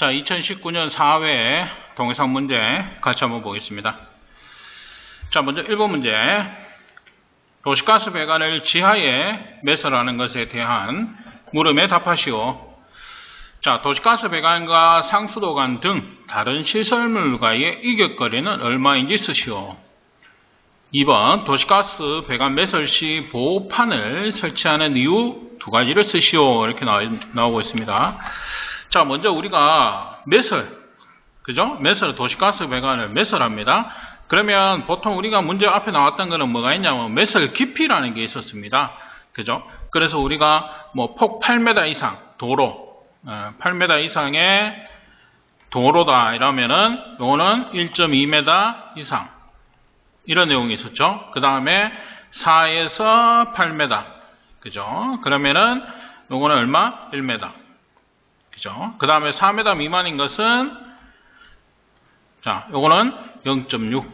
자, 2019년 4회 동영상 문제 같이 한번 보겠습니다. 자, 먼저 1번 문제. 도시가스 배관을 지하에 매설하는 것에 대한 물음에 답하시오. 자, 도시가스 배관과 상수도관 등 다른 시설물과의 이격거리는 얼마인지 쓰시오. 2번 도시가스 배관 매설 시 보호판을 설치하는 이유 두 가지를 쓰시오. 이렇게 나오고 있습니다. 자, 먼저 우리가 매설, 그죠? 매설, 도시가스 배관을 매설합니다. 그러면 보통 우리가 문제 앞에 나왔던 거는 뭐가 있냐면 매설 깊이라는 게 있었습니다. 그죠? 그래서 우리가 뭐 폭 8m 이상 도로, 8m 어, 이상의 도로다 이러면은 요거는 1.2m 이상 이런 내용이 있었죠. 그 다음에 4에서 8m 그죠? 그러면은 요거는 얼마? 1m 그죠? 그 다음에 4m 미만인 것은 자, 요거는 0.6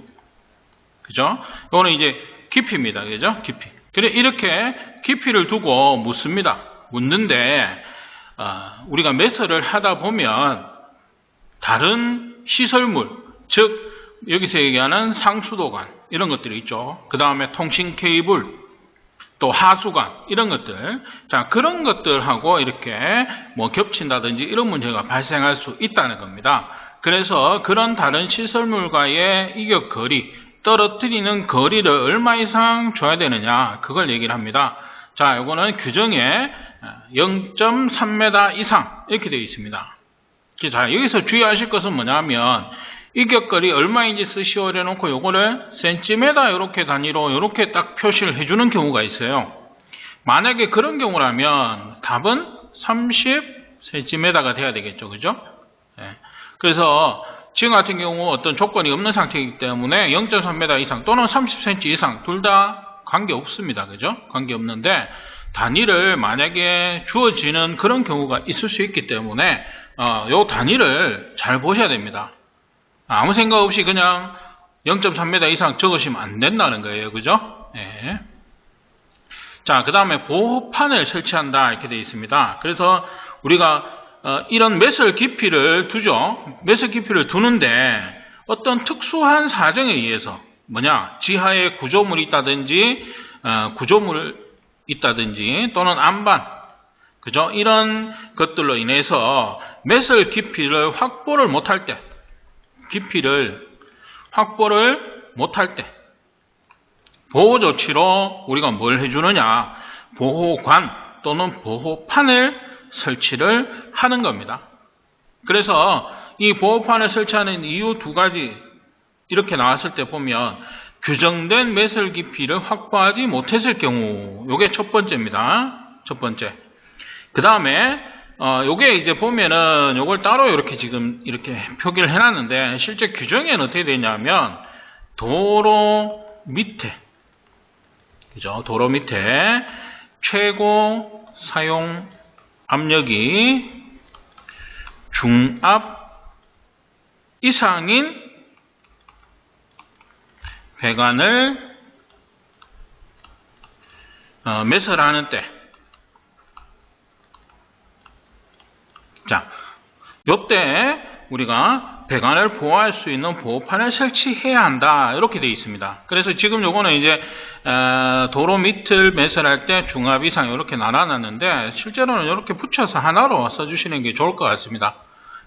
그죠? 요거는 이제 깊이입니다. 그죠? 깊이. 그래 이렇게 깊이를 두고 묻습니다. 묻는데 어, 우리가 매설을 하다 보면 다른 시설물, 즉 여기서 얘기하는 상수도관 이런 것들이 있죠. 그 다음에 통신 케이블, 또 하수관 이런 것들 자 그런 것들하고 이렇게 뭐 겹친다든지 이런 문제가 발생할 수 있다는 겁니다. 그래서 그런 다른 시설물과의 이격 거리 떨어뜨리는 거리를 얼마 이상 줘야 되느냐 그걸 얘기를 합니다. 자 이거는 규정에 0.3m 이상 이렇게 되어 있습니다. 자 여기서 주의하실 것은 뭐냐면 이격거리 얼마인지 쓰시오 해놓고 요거를 센티메다 이렇게 단위로 이렇게 딱 표시를 해주는 경우가 있어요. 만약에 그런 경우라면 답은 30cm가 돼야 되겠죠. 그죠? 예. 그래서 지금 같은 경우 어떤 조건이 없는 상태이기 때문에 0.3m 이상 또는 30cm 이상 둘 다 관계 없습니다. 그죠? 관계 없는데 단위를 만약에 주어지는 그런 경우가 있을 수 있기 때문에 어, 요 단위를 잘 보셔야 됩니다. 아무 생각 없이 그냥 0.3m 이상 적으시면 안 된다는 거예요. 그죠? 네. 자, 그 다음에 보호판을 설치한다. 이렇게 되어 있습니다. 그래서 우리가 어, 이런 매설 깊이를 두죠. 매설 깊이를 두는데 어떤 특수한 사정에 의해서 뭐냐 지하에 구조물이 있다든지 어, 구조물 있다든지 또는 안반 그죠? 이런 것들로 인해서 매설 깊이를 확보를 못할 때 깊이를 확보를 못할 때 보호 조치로 우리가 뭘 해주느냐 보호관 또는 보호판을 설치를 하는 겁니다. 그래서 이 보호판을 설치하는 이유 두 가지 이렇게 나왔을 때 보면 규정된 매설 깊이를 확보하지 못했을 경우 이게 첫 번째입니다. 첫 번째. 그 다음에 어, 요게 이제 보면은 요걸 따로 이렇게 지금 이렇게 표기를 해놨는데 실제 규정에는 어떻게 되냐면 도로 밑에 그죠? 도로 밑에 최고 사용 압력이 중압 이상인 배관을 어, 매설하는 때 자, 요때 우리가 배관을 보호할 수 있는 보호판을 설치해야 한다. 이렇게 되어 있습니다. 그래서 지금 요거는 이제 도로 밑을 매설할 때 중압 이상 이렇게 나눠놨는데 실제로는 이렇게 붙여서 하나로 써주시는 게 좋을 것 같습니다.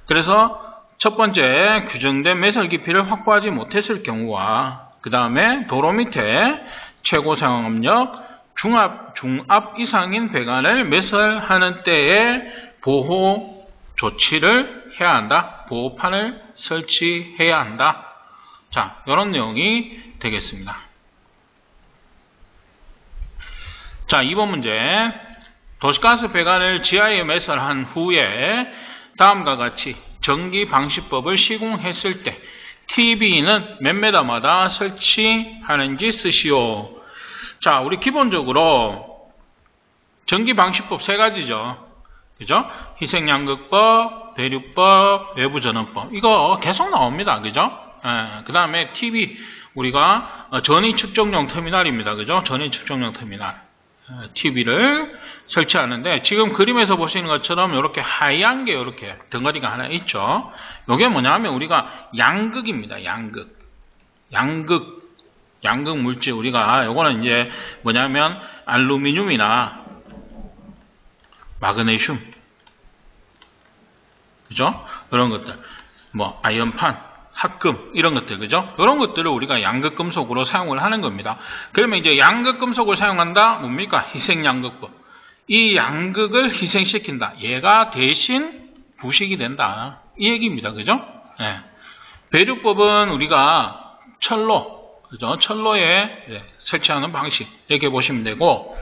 그래서 첫 번째 규정된 매설 깊이를 확보하지 못했을 경우와 그 다음에 도로 밑에 최고 상압력 중압, 중압 이상인 배관을 매설하는 때에 보호 조치를 해야 한다. 보호판을 설치해야 한다. 자, 이런 내용이 되겠습니다. 자, 2번 문제. 도시가스 배관을 지하에 매설한 후에 다음과 같이 전기 방시법을 시공했을 때 TV는 몇 메다마다 설치하는지 쓰시오. 자, 우리 기본적으로 전기 방시법 세 가지죠. 그죠? 희생양극법, 대륙법, 외부전원법. 이거 계속 나옵니다. 그죠? 예, 그 다음에 TV, 우리가 전위 측정용 터미널입니다. 그죠? 전위 측정용 터미널. TV를 설치하는데 지금 그림에서 보시는 것처럼 이렇게 하얀 게 이렇게 덩어리가 하나 있죠. 이게 뭐냐면 우리가 양극입니다. 양극. 양극. 양극 물질 우리가 요거는 이제 뭐냐면 알루미늄이나 마그네슘 그죠? 이런 것들 뭐 아연판 합금 이런 것들 그죠? 이런 것들을 우리가 양극 금속으로 사용을 하는 겁니다. 그러면 이제 양극 금속을 사용한다 뭡니까? 희생 양극법. 이 양극을 희생시킨다. 얘가 대신 부식이 된다. 이 얘기입니다. 그죠? 예. 배류법은 우리가 철로 그죠? 철로에 예, 설치하는 방식 이렇게 보시면 되고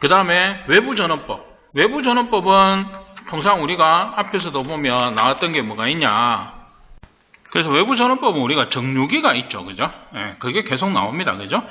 그 다음에 외부 전원법. 외부 전원법은 통상 우리가 앞에서도 보면 나왔던 게 뭐가 있냐. 그래서 외부 전원법은 우리가 정류기가 있죠. 그죠? 예, 그게 계속 나옵니다. 그죠?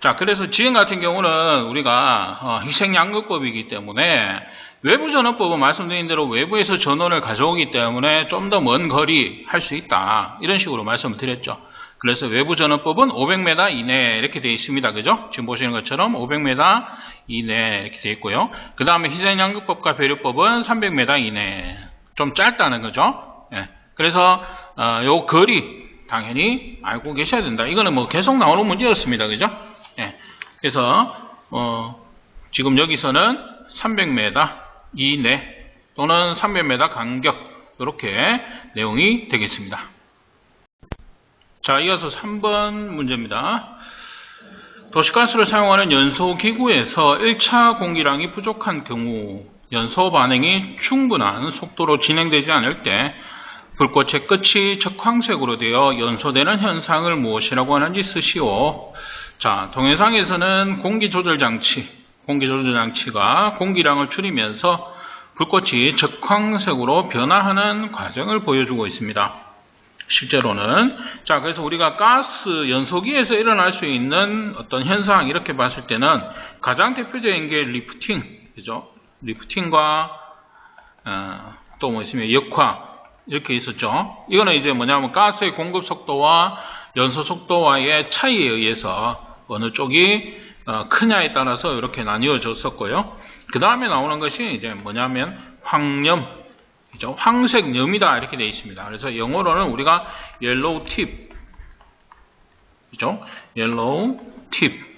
자, 그래서 지금 같은 경우는 우리가 어, 희생양극법이기 때문에 외부 전원법은 말씀드린 대로 외부에서 전원을 가져오기 때문에 좀 더 먼 거리 할 수 있다. 이런 식으로 말씀을 드렸죠. 그래서 외부 전원법은 500m 이내 이렇게 되어 있습니다. 그죠? 지금 보시는 것처럼 500m 이내 이렇게 되어 있고요. 그 다음에 희생양극법과 배류법은 300m 이내. 좀 짧다는 거죠. 예. 그래서 어, 요 거리 당연히 알고 계셔야 된다. 이거는 뭐 계속 나오는 문제였습니다. 그죠? 예. 그래서 어, 지금 여기서는 300m 이내 또는 300m 간격 이렇게 내용이 되겠습니다. 자, 이어서 3번 문제입니다. 도시가스를 사용하는 연소기구에서 1차 공기량이 부족한 경우 연소 반응이 충분한 속도로 진행되지 않을 때 불꽃의 끝이 적황색으로 되어 연소되는 현상을 무엇이라고 하는지 쓰시오. 자, 동영상에서는 공기 조절 장치, 공기 조절 장치가 공기량을 줄이면서 불꽃이 적황색으로 변화하는 과정을 보여주고 있습니다. 실제로는. 자 그래서 우리가 가스 연소기에서 일어날 수 있는 어떤 현상 이렇게 봤을 때는 가장 대표적인 게 리프팅 그죠? 리프팅과 어, 또뭐 있으면 역화 이렇게 있었죠. 이거는 이제 뭐냐면 가스의 공급 속도와 연소 속도와의 차이에 의해서 어느 쪽이 어, 크냐에 따라서 이렇게 나뉘어졌었고요. 그 다음에 나오는 것이 이제 뭐냐면 황염 그죠? 황색 염이다 이렇게 되어 있습니다. 그래서 영어로는 우리가 yellow tip 그죠? yellow tip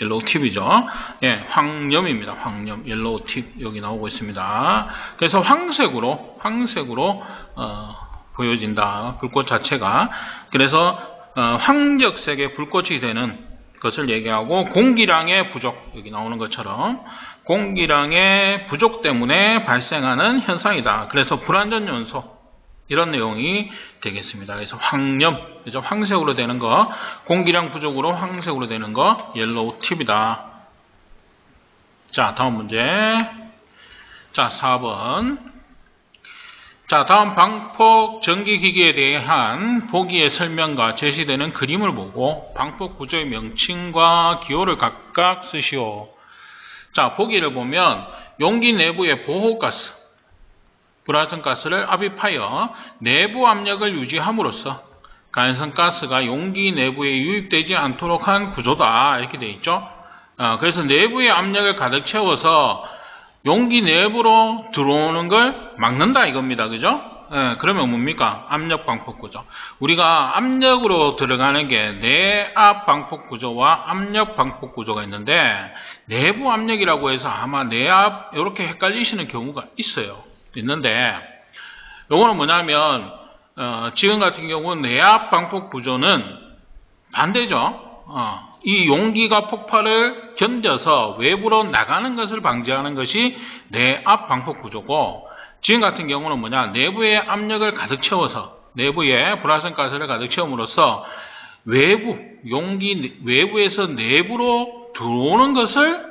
yellow tip이죠. 예, 황염입니다. 황염 yellow tip 여기 나오고 있습니다. 그래서 황색으로 황색으로 어, 보여진다. 불꽃 자체가 그래서 어, 황적색의 불꽃이 되는 것을 얘기하고 공기량의 부족 여기 나오는 것처럼 공기량의 부족 때문에 발생하는 현상이다. 그래서 불완전 연소 이런 내용이 되겠습니다. 그래서 황염, 그죠? 황색으로 되는 거, 공기량 부족으로 황색으로 되는 거, 옐로우 팁이다. 자, 다음 문제. 자, 4번. 자, 다음 방폭 전기기기에 대한 보기의 설명과 제시되는 그림을 보고 방폭 구조의 명칭과 기호를 각각 쓰시오. 자, 보기를 보면 용기 내부의 보호가스, 불활성가스를 압입하여 내부 압력을 유지함으로써 가연성가스가 용기 내부에 유입되지 않도록 한 구조다. 이렇게 되어 있죠. 어, 그래서 내부의 압력을 가득 채워서 용기 내부로 들어오는 걸 막는다 이겁니다. 그죠? 예, 그러면 뭡니까? 압력 방폭 구조. 우리가 압력으로 들어가는 게 내압 방폭 구조와 압력 방폭 구조가 있는데 내부 압력이라고 해서 아마 내압 이렇게 헷갈리시는 경우가 있어요. 있는데 요거는 뭐냐면 어, 지금 같은 경우는 내압 방폭 구조는 반대죠. 어, 이 용기가 폭발을 견뎌서 외부로 나가는 것을 방지하는 것이 내압 방폭 구조고 지금 같은 경우는 뭐냐 내부의 압력을 가득 채워서 내부에 불화성 가스를 가득 채움으로써 외부 용기 외부에서 내부로 들어오는 것을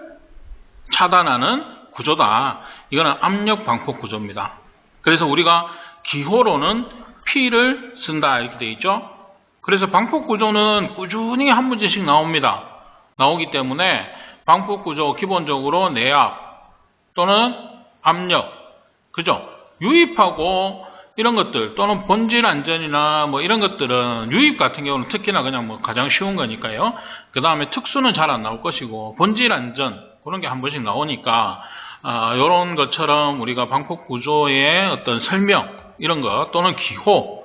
차단하는 구조다. 이거는 압력 방폭 구조입니다. 그래서 우리가 기호로는 P를 쓴다 이렇게 되어 있죠. 그래서 방폭 구조는 꾸준히 한 문제씩 나옵니다. 나오기 때문에 방폭 구조 기본적으로 내압 또는 압력 그죠? 유입하고 이런 것들 또는 본질 안전이나 뭐 이런 것들은 유입 같은 경우는 특히나 그냥 뭐 가장 쉬운 거니까요. 그 다음에 특수는 잘 안 나올 것이고 본질 안전 그런 게 한 번씩 나오니까 아, 이런 것처럼 우리가 방폭 구조의 어떤 설명 이런 거 또는 기호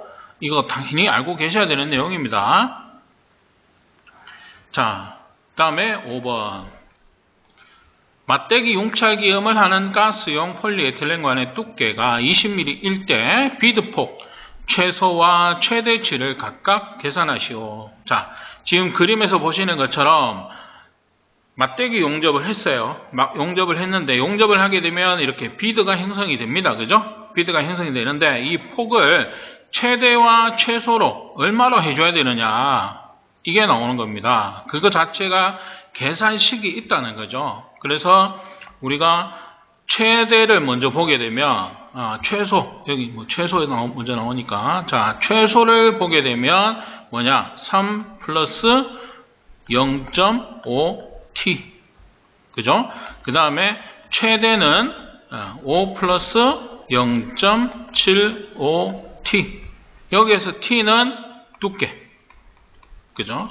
이거 당연히 알고 계셔야 되는 내용입니다. 자, 다음에 5번 맞대기 용착이음을 하는 가스용 폴리에틸렌관의 두께가 20mm일 때 비드폭 최소와 최대치를 각각 계산하시오. 자, 지금 그림에서 보시는 것처럼 맞대기 용접을 했어요. 막 용접을 했는데 용접을 하게 되면 이렇게 비드가 형성이 됩니다. 그죠? 비드가 형성이 되는데 이 폭을 최대와 최소로 얼마로 해줘야 되느냐 이게 나오는 겁니다. 그거 자체가 계산식이 있다는 거죠. 그래서 우리가 최대를 먼저 보게 되면 아, 최소 여기 뭐 최소에 나오, 먼저 나오니까 자 최소를 보게 되면 뭐냐 3 플러스 0.5t 그죠? 그 다음에 최대는 5 아, 플러스 0.75t 여기에서 t는 두께 그죠?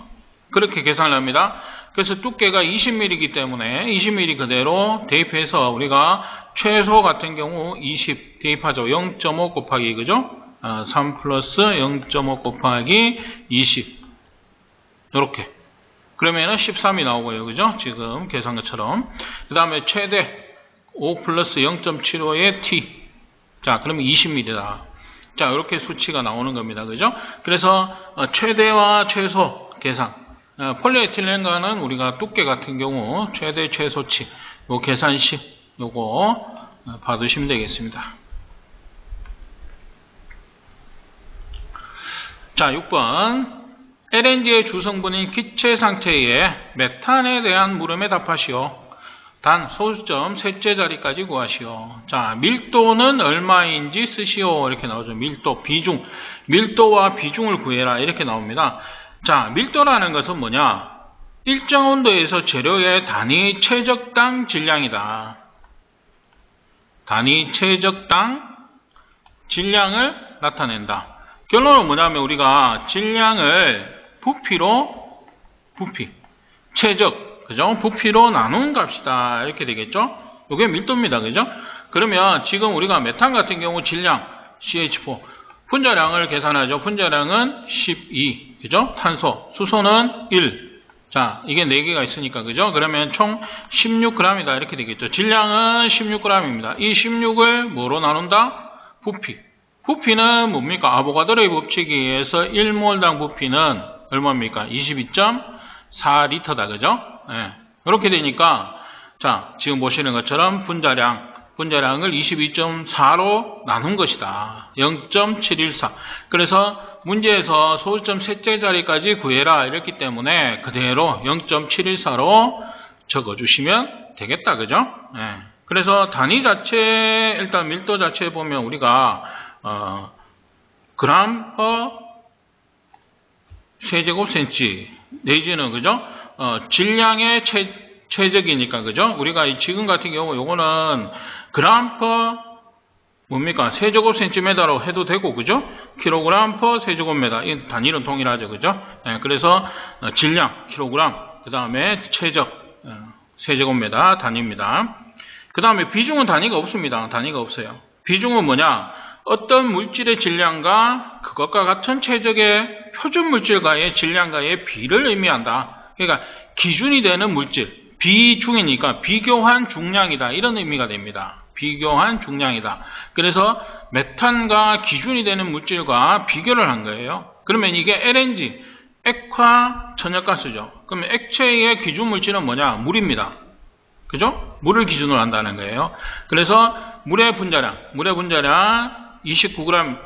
그렇게 계산을 합니다. 그래서 두께가 20mm이기 때문에 20mm 그대로 대입해서 우리가 최소 같은 경우 20 대입하죠. 0.5 곱하기 그죠? 3 아, 플러스 0.5 곱하기 20 이렇게 그러면은 13이 나오고요. 그죠? 지금 계산 것처럼 그 다음에 최대 5 플러스 0.75의 t 자 그러면 20mm다. 자 이렇게 수치가 나오는 겁니다. 그죠? 그래서 어, 최대와 최소 계산 어, 폴리에틸렌과는 우리가 두께 같은 경우 최대 최소치 요 계산식 요거 어, 받으시면 되겠습니다. 자 6번 LNG의 주성분인 기체 상태의 메탄에 대한 물음에 답하시오. 단 소수점 셋째 자리까지 구하시오. 자 밀도는 얼마인지 쓰시오 이렇게 나오죠. 밀도 비중 밀도와 비중을 구해라 이렇게 나옵니다. 자, 밀도라는 것은 뭐냐? 일정 온도에서 재료의 단위 최적당 질량이다. 단위 최적당 질량을 나타낸다. 결론은 뭐냐면 우리가 질량을 부피로 부피, 최적, 그죠? 부피로 나눈 값이다. 이렇게 되겠죠? 이게 밀도입니다. 그죠? 그러면 지금 우리가 메탄 같은 경우 질량 CH4 분자량을 계산하죠. 분자량은 12. 그죠? 탄소. 수소는 1. 자, 이게 4개가 있으니까, 그죠? 그러면 총 16g이다. 이렇게 되겠죠. 질량은 16g입니다. 이 16을 뭐로 나눈다? 부피. 부피는 뭡니까? 아보가드로의 법칙에 의해서 1몰당 부피는 얼마입니까? 22.4리터다. 그죠? 예. 네. 이렇게 되니까, 자, 지금 보시는 것처럼 분자량, 분자량을 22.4로 나눈 것이다. 0.714. 그래서 문제에서 소수점 셋째 자리까지 구해라 이랬기 때문에 그대로 0.714로 적어주시면 되겠다. 그죠? 네. 그래서 단위 자체, 일단 밀도 자체 보면 우리가, 어, 그람 퍼 세제곱 센치 내지는, 그죠? 어, 질량의 최, 최적이니까 그죠? 우리가 지금 같은 경우 요거는 그람 퍼 뭡니까? 세제곱 센티미터로 해도 되고 그죠? 킬로그램 퍼 세제곱미터 이 단위는 동일하죠 그죠? 네, 그래서 어, 질량 킬로그램 그 다음에 최적 어, 세제곱미터 단위입니다. 그 다음에 비중은 단위가 없습니다. 단위가 없어요. 비중은 뭐냐? 어떤 물질의 질량과 그것과 같은 최적의 표준 물질과의 질량과의 비를 의미한다. 그러니까 기준이 되는 물질 비중이니까 비교한 중량이다. 이런 의미가 됩니다. 비교한 중량이다. 그래서 메탄과 기준이 되는 물질과 비교를 한 거예요. 그러면 이게 LNG, 액화 천연가스죠. 그러면 액체의 기준 물질은 뭐냐? 물입니다. 그죠? 물을 기준으로 한다는 거예요. 그래서 물의 분자량, 물의 분자량 29g.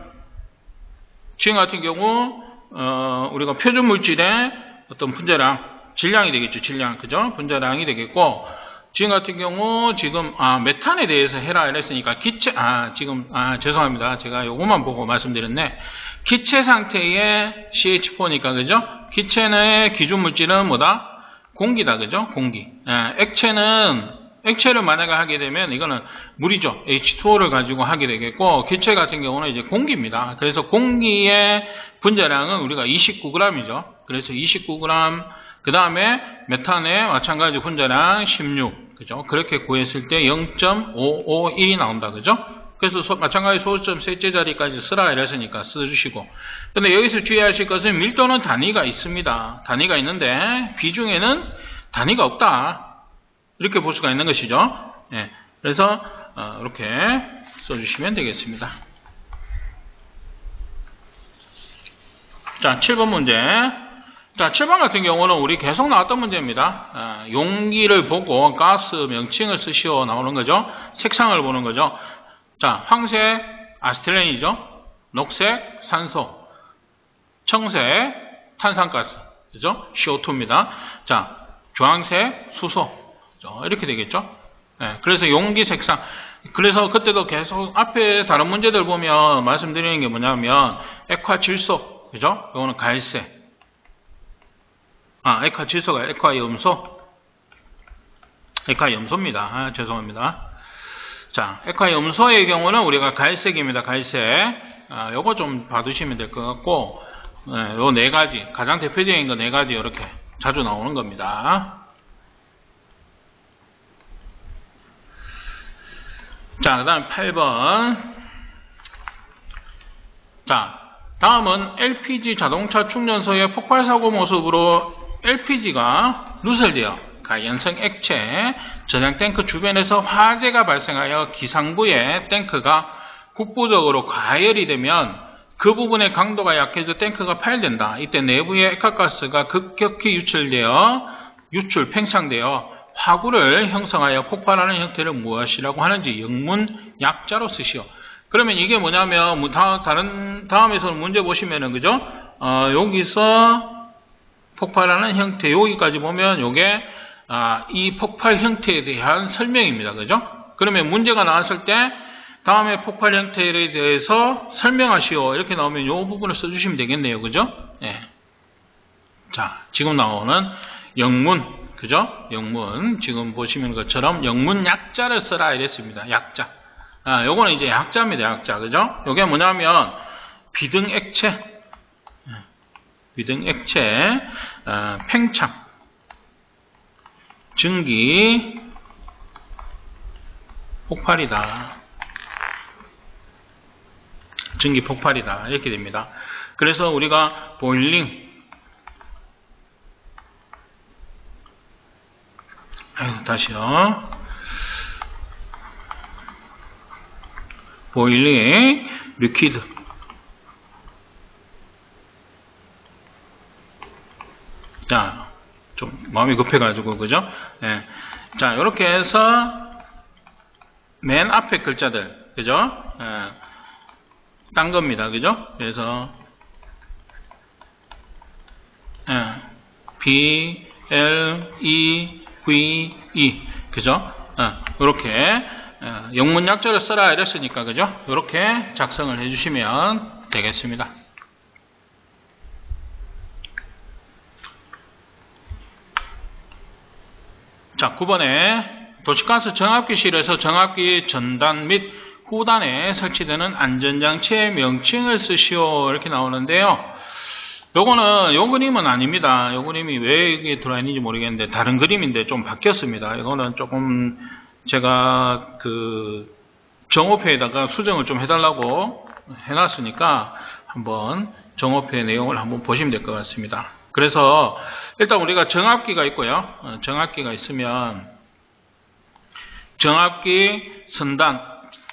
지금 같은 경우 어, 우리가 표준 물질의 어떤 분자량 질량이 되겠죠. 질량. 그죠? 분자량이 되겠고, 지금 같은 경우, 지금, 아, 메탄에 대해서 해라 이랬으니까, 기체, 아, 지금, 아, 죄송합니다. 제가 요것만 보고 말씀드렸네. 기체 상태의 CH4니까, 그죠? 기체의 기준 물질은 뭐다? 공기다. 그죠? 공기. 아, 액체는, 액체를 만약에 하게 되면 이거는 물이죠. H2O를 가지고 하게 되겠고 기체 같은 경우는 이제 공기입니다. 그래서 공기의 분자량은 우리가 29g이죠. 그래서 29g 그 다음에 메탄의 마찬가지 분자량 16 그죠? 그렇게 구했을 때 0.551이 나온다 그죠? 그래서 소- 마찬가지 소수점 셋째 자리까지 쓰라 이랬으니까 써주시고 근데 여기서 주의하실 것은 밀도는 단위가 있습니다. 단위가 있는데 비중에는 단위가 없다. 이렇게 볼 수가 있는 것이죠. 예, 그래서 어, 이렇게 써주시면 되겠습니다. 자, 7번 문제. 자, 7번 같은 경우는 우리 계속 나왔던 문제입니다. 아, 용기를 보고 가스 명칭을 쓰시오 나오는 거죠. 색상을 보는 거죠. 자, 황색 아스틸렌이죠. 녹색 산소, 청색 탄산가스, 그죠? CO2입니다. 자, 주황색 수소? 이렇게 되겠죠. 예, 그래서 용기 색상. 그래서 그때도 계속 앞에 다른 문제들 보면 말씀드리는 게 뭐냐면 액화 질소, 그죠? 이거는 갈색. 아, 액화 질소가 액화 염소. 액화 염소입니다. 아, 죄송합니다. 자, 액화 염소의 경우는 우리가 갈색입니다. 갈색. 아, 요거 좀 봐두시면 될 것 같고, 네, 요네 가지, 가장 대표적인 거 네 가지 이렇게 자주 나오는 겁니다. 자, 그 다음 8번. 자, 다음은 LPG 자동차 충전소의 폭발 사고 모습으로 LPG가 누설되어 가연성 액체 저장 탱크 주변에서 화재가 발생하여 기상부에 탱크가 국부적으로 과열이 되면 그 부분의 강도가 약해져 탱크가 파열된다. 이때 내부의 액화가스가 급격히 유출되어 유출 팽창되어 화구를 형성하여 폭발하는 형태를 무엇이라고 하는지 영문 약자로 쓰시오. 그러면 이게 뭐냐면 뭐 다, 다른 다음에서 문제 보시면은 그죠? 어, 여기서 폭발하는 형태 여기까지 보면 요게 아, 이 폭발 형태에 대한 설명입니다. 그죠? 그러면 문제가 나왔을 때 다음에 폭발 형태에 대해서 설명하시오. 이렇게 나오면 요 부분을 써주시면 되겠네요. 그죠? 예. 자, 지금 나오는 영문, 그죠? 영문. 지금 보시는 것처럼 영문 약자를 써라 이랬습니다. 약자. 아, 요거는 이제 약자입니다. 약자. 그죠? 요게 뭐냐면 비등 액체, 예. 비등 액체, 어, 팽창, 증기, 폭발이다. 증기 폭발이다. 이렇게 됩니다. 그래서 우리가 보일링, 아유, 다시요. 보일링, 리퀴드. 자, 좀 마음이 급해가지고, 그죠? 예. 자, 이렇게 해서 맨 앞에 글자들, 그죠? 예. 딴 겁니다. 그죠? 그래서 예. B, L, E, V, E 그죠? 이렇게 영문 약자를 써라 이랬으니까 그죠? 이렇게 작성을 해주시면 되겠습니다. 자, 9번에 도시가스 정압기실에서 정압기 전단 및 후단에 설치되는 안전장치의 명칭을 쓰시오 이렇게 나오는데요. 요거는 요 그림은 아닙니다. 요 그림이 왜 이게 들어와 있는지 모르겠는데 다른 그림인데 좀 바뀌었습니다. 이거는 조금 제가 그 정호표에다가 수정을 좀 해달라고 해놨으니까 한번 정호표의 내용을 한번 보시면 될 것 같습니다. 그래서 일단 우리가 정압기가 있고요. 어, 정압기가 있으면 정압기 선단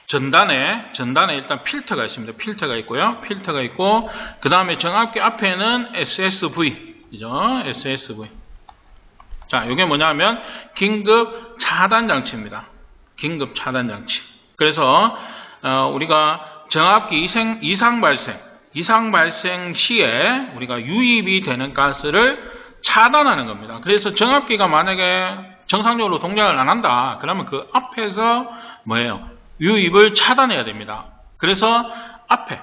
전단에 전단에 일단 필터가 있습니다. 필터가 있고요. 필터가 있고 그 다음에 정압기 앞에는 SSV 그죠? SSV 자, 이게 뭐냐면 긴급 차단 장치입니다. 긴급 차단 장치. 그래서 어, 우리가 정압기 이상, 이상 발생 이상 발생 시에 우리가 유입이 되는 가스를 차단하는 겁니다. 그래서 정압기가 만약에 정상적으로 동작을 안 한다. 그러면 그 앞에서 뭐예요? 유입을 차단해야 됩니다. 그래서 앞에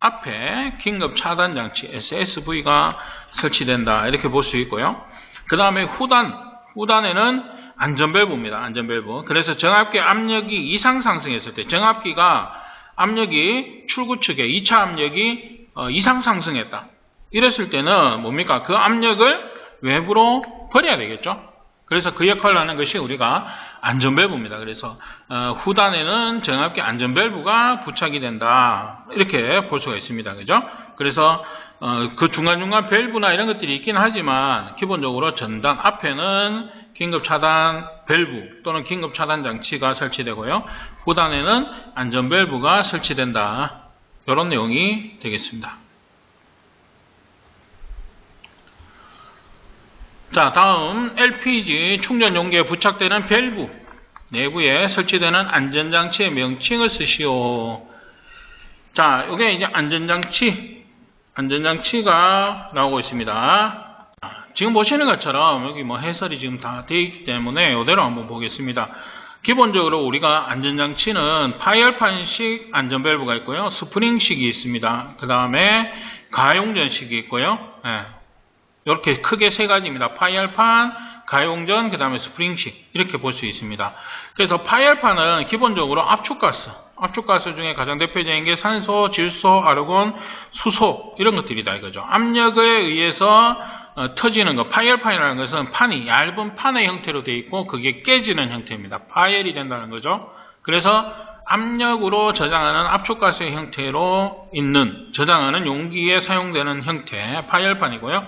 앞에 긴급 차단 장치 SSV가 설치된다. 이렇게 볼 수 있고요. 그 다음에 후단 후단에는 안전밸브입니다. 안전밸브. 그래서 정압기 압력이 이상 상승했을 때 정압기가 압력이 출구 측에 2차 압력이 어, 이상 상승했다. 이랬을 때는 뭡니까? 그 압력을 외부로 버려야 되겠죠. 그래서 그 역할을 하는 것이 우리가 안전밸브입니다. 그래서 어, 후단에는 정압기 안전밸브가 부착이 된다. 이렇게 볼 수가 있습니다. 그죠? 그래서 어, 그 중간중간 밸브나 이런 것들이 있긴 하지만 기본적으로 전단 앞에는 긴급 차단 밸브 또는 긴급 차단 장치가 설치되고요. 후단에는 안전 밸브가 설치된다. 이런 내용이 되겠습니다. 자, 다음 LPG 충전 용기에 부착되는 밸브 내부에 설치되는 안전장치의 명칭을 쓰시오. 자, 이게 이제 안전장치, 안전장치가 나오고 있습니다. 지금 보시는 것처럼 여기 뭐 해설이 지금 다 되어 있기 때문에 이대로 한번 보겠습니다. 기본적으로 우리가 안전장치는 파열판식 안전밸브가 있고요. 스프링식이 있습니다. 그 다음에 가용전식이 있고요. 예. 이렇게 크게 세 가지입니다. 파열판, 가용전, 그 다음에 스프링식 이렇게 볼 수 있습니다. 그래서 파열판은 기본적으로 압축가스, 압축가스 중에 가장 대표적인 게 산소, 질소, 아르곤, 수소 이런 것들이다 이거죠. 압력에 의해서 어, 터지는 거, 파열판이라는 것은 판이 얇은 판의 형태로 되어 있고 그게 깨지는 형태입니다. 파열이 된다는 거죠. 그래서 압력으로 저장하는 압축가스의 형태로 있는 저장하는 용기에 사용되는 형태 파열판이고요.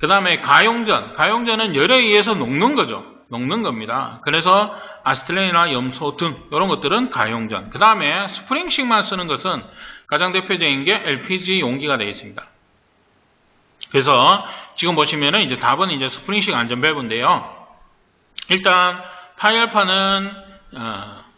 그 다음에 가용전, 가용전은 열에 의해서 녹는 거죠. 녹는 겁니다. 그래서 아스트레인이나 염소 등 이런 것들은 가용전. 그 다음에 스프링식만 쓰는 것은 가장 대표적인 게 LPG 용기가 되어 있습니다. 그래서 지금 보시면은 이제 답은 이제 스프링식 안전 밸브인데요. 일단 파열판은 어,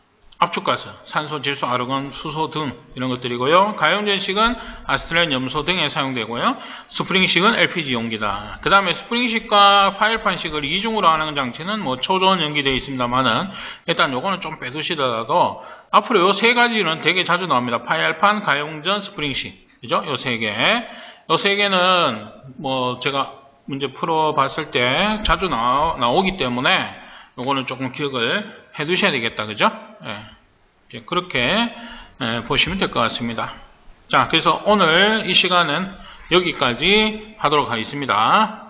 압축가스, 산소, 질소, 아르곤, 수소 등 이런 것들이고요. 가용전식은 아스트레인, 염소 등에 사용되고요. 스프링식은 LPG 용기다. 그 다음에 스프링식과 파열판식을 이중으로 하는 장치는 뭐 초전 연기되어 있습니다만은 일단 요거는 좀 빼두시더라도 앞으로 요 세 가지는 되게 자주 나옵니다. 파열판, 가용전, 스프링식. 그죠? 요 세 개. 요세 개는 뭐 제가 문제 풀어봤을 때 자주 나오, 나오 기 때문에 요거는 조금 기억을 해 두셔야 되겠다. 그죠? 예. 그렇게 예, 보시면 될 것 같습니다. 자, 그래서 오늘 이 시간은 여기까지 하도록 하겠습니다.